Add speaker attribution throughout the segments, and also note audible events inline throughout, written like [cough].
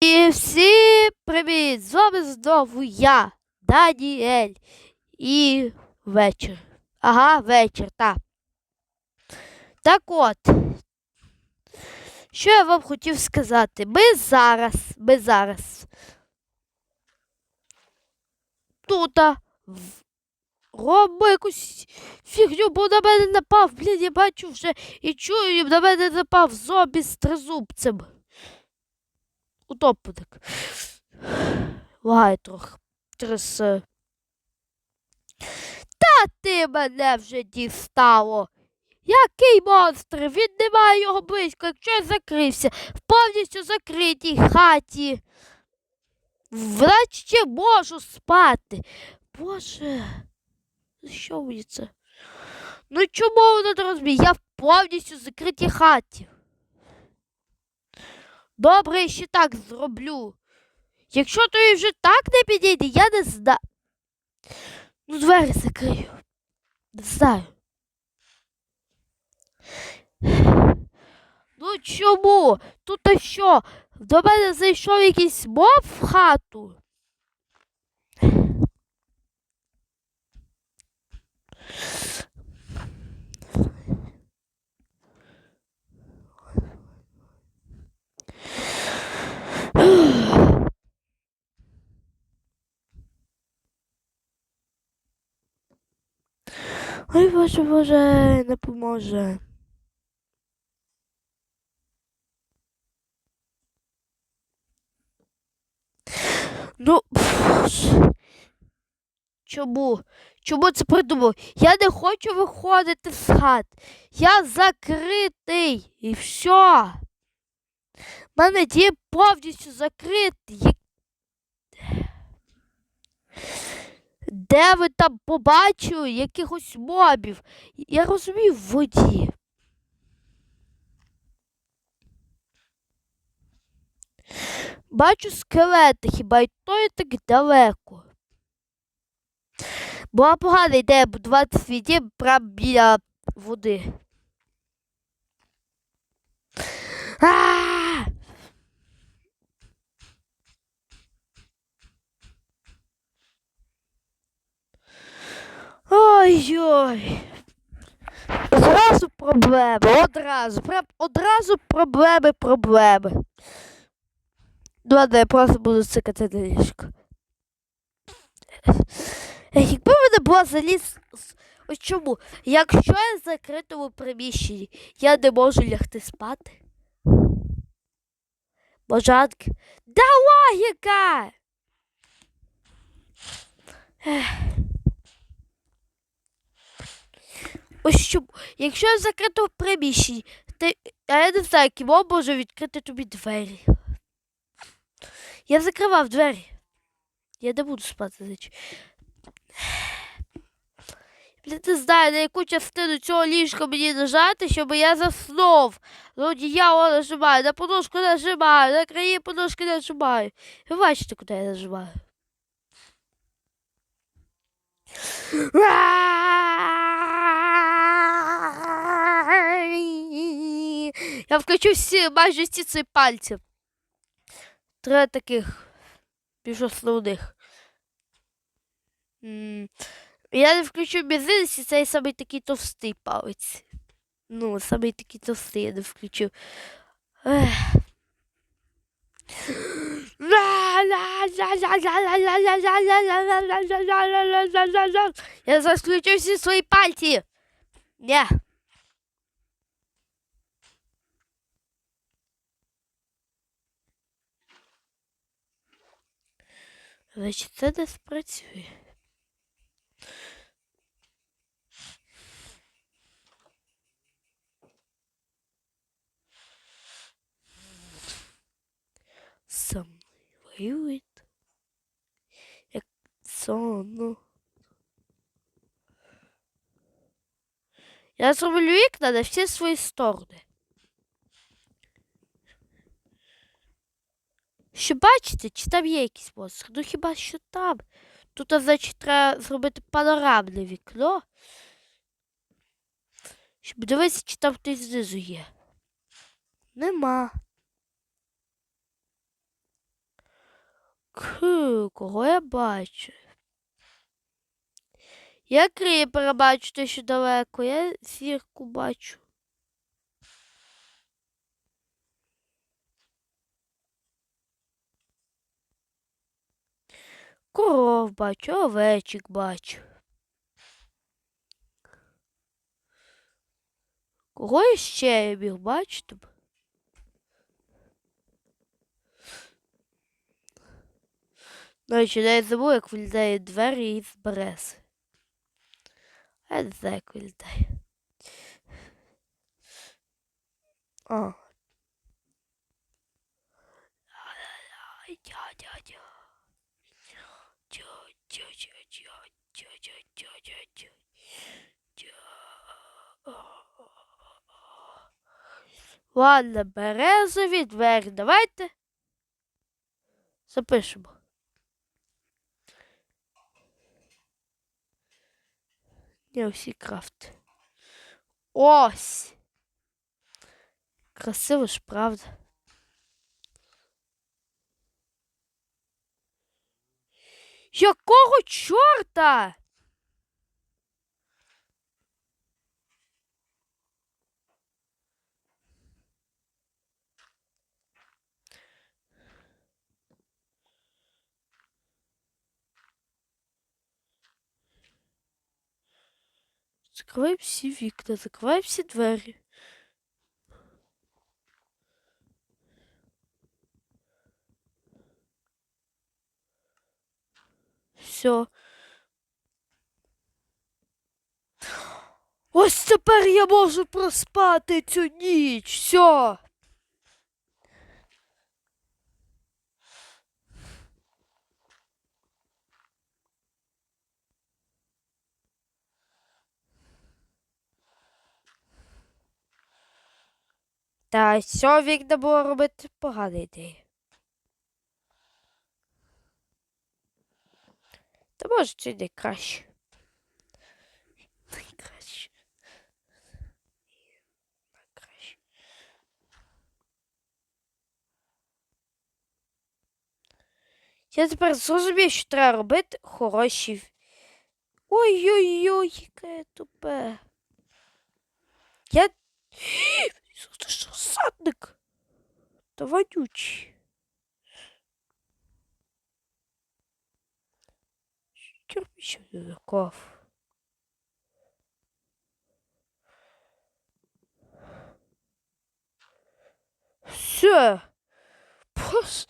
Speaker 1: І всім привіт! З вами знову я, Даніель. І вечір. Ага, вечір, так. Так от. Що я вам хотів сказати? Ми зараз, ми зараз. Тут робимо якусь фігню, бо на мене напав. Блін, я бачу вже і чую, на мене напав зомбі з тризубцем. Утопник. Лагає трохи. Трясе. Та ти мене вже дістало. Який монстр? Він не має його близько, якщо я закрився в повністю закритій хаті. Врачі можу спати. Боже, що мені це? Ну чому воно не розуміє? Я в повністю закритій хаті. Добре, ще так зроблю. Якщо той вже так не підійде, я не знаю. Ну, двері закрию. Не знаю. Ну чому? Тут а що? До мене зайшов якийсь моб в хату. Боже, боже, не поможе. Ну, чому? Чому це придумав? Я не хочу виходити з хат. Я закритий. І все. Мене дім повністю закритий. Де ви там побачили якихось мобів? Я розумію в воді. Бачу скелети, хіба й то і так далеко. Була погана ідея будувати свій дім прямо біля води. А! Ой-ой. Одразу проблеми, одразу. Прям одразу проблеми, проблеми. Ну, ладно, я просто буду цикати ліжко. Якби мене була заліз. Ось чому? Якщо я в закритому приміщенні, я не можу лягти спати. Божанки. Да логіка! Ех. Ось чому. Якщо я в закритому приміщенні, ти, а я не знаю, кімо може відкрити тобі двері. Я закривав двері. Я не буду спати, значить. Блін, не знаю, на яку частину цього ліжка мені нажати, щоб я заснув. На одіяло нажимаю, на подушку нажимаю, на краї подушки нажимаю. Ви бачите, куди я нажимаю? [sniffs] Я включу всі майже всі ці пальці. Три таких більш основних. М, Я не включу мізинець, і цей самий такий товстий палець. Ну, самий такий товстий я не включив. Ех. Я зараз включу всі свої пальці. Ні. Значить, це не спрацює. Со мною воюють. Як соно. Я зроблю вікна на всі свої сторони. Що бачите, чи там є якийсь монстр? Ну хіба що там? Тут, значить, треба зробити панорамне вікно. Щоб дивитися, чи там хтось знизу є. Нема. Хм, кого я бачу? Я кріпера бачу те, що далеко, я зірку бачу. Коров бачу, овечок бачу. Кого іще я міг бачити? До я забув, як виглядають двері із берези. А Я не знаю, як виглядає. А. Дя-дя-дя. Ладно, березові двері. Давайте запишемо. Не всі крафт. Ось. Красиво ж, правда. Якого чорта? Закривай всі вікна, закривай всі двері. Все. Ось тепер я можу проспати цю ніч. Все. Та що вікна було робити погана ідея. Та може це не краще. Найкраще. Найкраще. Я тепер зрозумів, що треба робити хороші. Ой-ой-ой, яке тупе. Я. [gasps] Це що садник? Та вонючий. Кирпич легков. Все. Боже,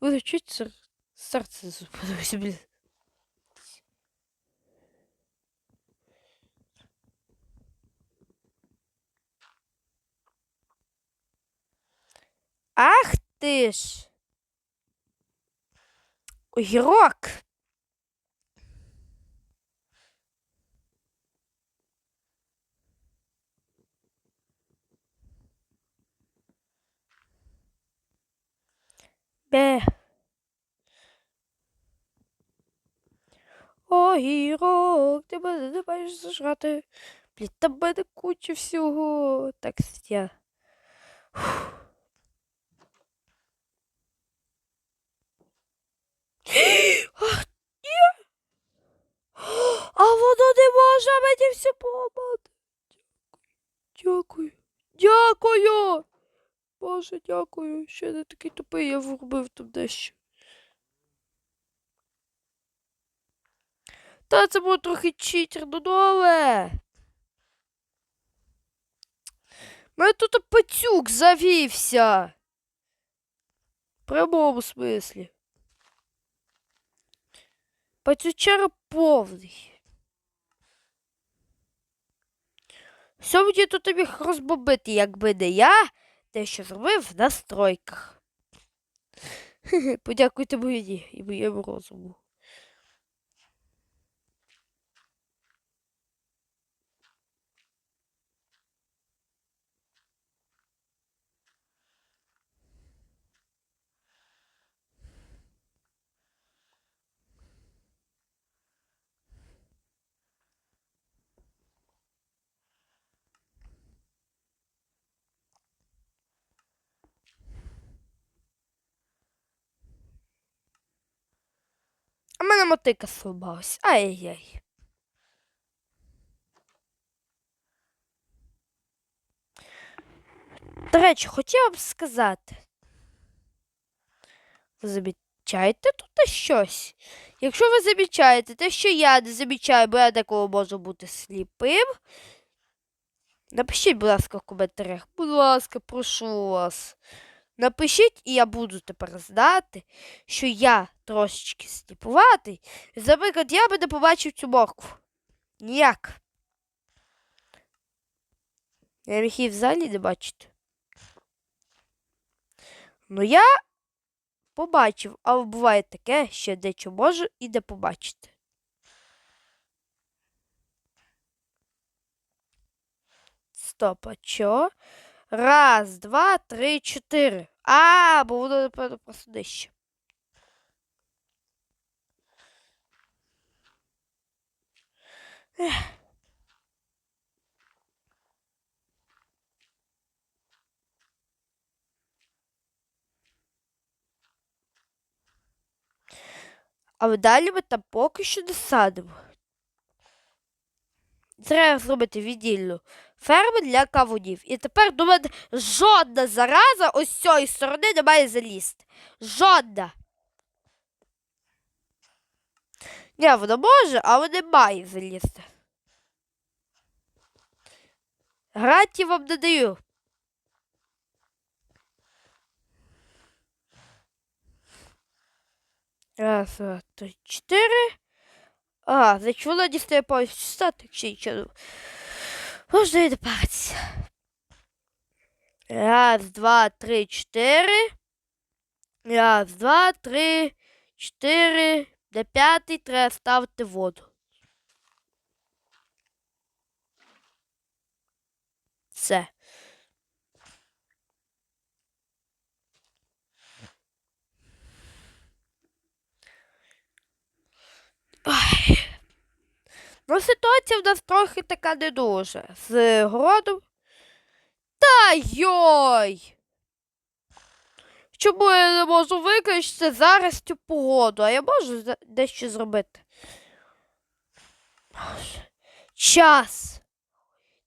Speaker 1: буду чуть сер... серце зупинилося, блін. Ах ти ж. Огірок. Бе. Огірок, не маєш зажрати. Блін, там мене куча всього. Так, я. Ні. [gasps] А воно не може мені все поламати. Дякую. Дякую. Боже, дякую. Ще не такий тупий, я вробив там дещо. Та це було трохи читерно, ну але. Мене тут пацюк завівся. В прямому смислі. Пацючара повний. Що мені тут міг розбомбити, якби не я, те, що зробив в настройках. [laughs] Подякуйте мені і моєму розуму. Мотика слабалась. Ай-яй-яй. До речі, хотіла б сказати. Ви замічаєте тут щось? Якщо ви замічаєте те, що я не замічаю, бо я деколи можу бути сліпим. Напишіть, будь ласка, в коментарях. Будь ласка, прошу вас. Напишіть, і я буду тепер знати, що я трошечки сліпуватий. Наприклад, я би не побачив цю моркву. Ніяк. Я міг її взагалі не бачити. Ну, я побачив, але буває таке, що дечо можу і не побачити. Стоп, а чо? Раз, два, три, чотири. А, бо воно, просто нижче. Але далі ми там поки що не садимо. Треба зробити віддільну ферму для кавунів. І тепер до жодна зараза ось цієї сторони не має залізти. Жодна. Ні, вона може, але не має залізти. Гарантії вам не даю. Раз, два, три, чотири. А, значить вона дістає повністю статик чи нічого. Можна і не паритися. Раз, два, три, чотири. Раз, два, три, чотири. Де п'ятий треба ставити воду. Все. Ой. Ну, ситуація в нас трохи така не дуже. З городом. Та йой! Чому я не можу виключити зараз цю погоду, а я можу дещо зробити. Час.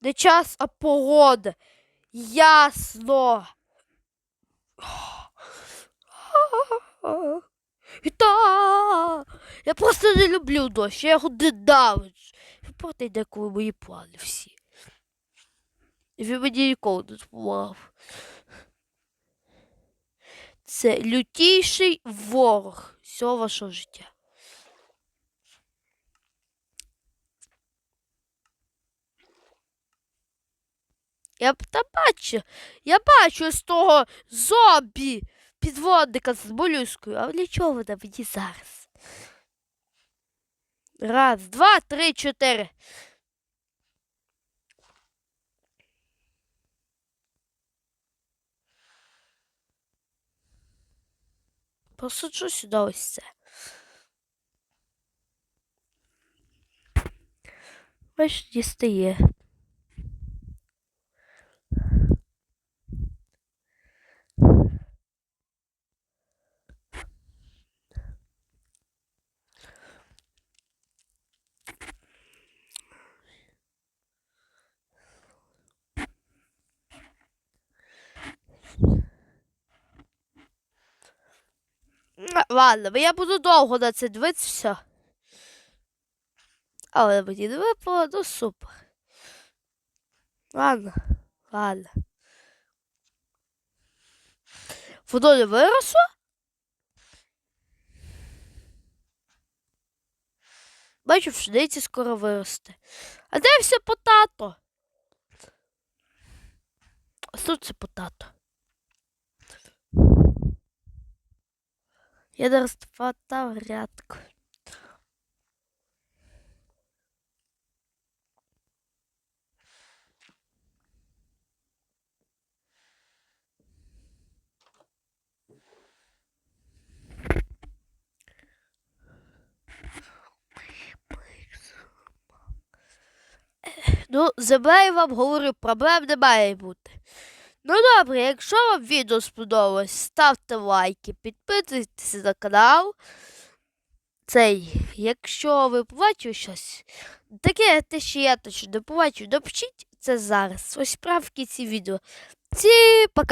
Speaker 1: Не час, а погода. Ясно. Та. Я просто не люблю дощ, я його ненавиджу. Він проти деколи мої плани всі. І він мені ніколи не допомагав. Це лютіший ворог всього вашого життя. Я та бачу, я бачу з того зомбі підводника з молюскою, а для чого вона мені зараз? Раз, два, три, чотири. Посаджу сюди ось це. Бачиш, дістає. Ладно, бо я буду довго на це дивитися. Але мені не випало, ну супер. Ладно, ладно. Воно не виросло? Бачу, пшениці скоро виросте. А де все потато? Ось тут це потато. Я не розпотав рядку. Ну, земля я вам говорю, проблем не має бути. Ну добре, якщо вам відео сподобалось, ставте лайки, підписуйтесь на канал. цей, якщо ви побачили щось, таке те, що я точно не побачив, допишіть це зараз. Ось прав кінці відео. Всі пока!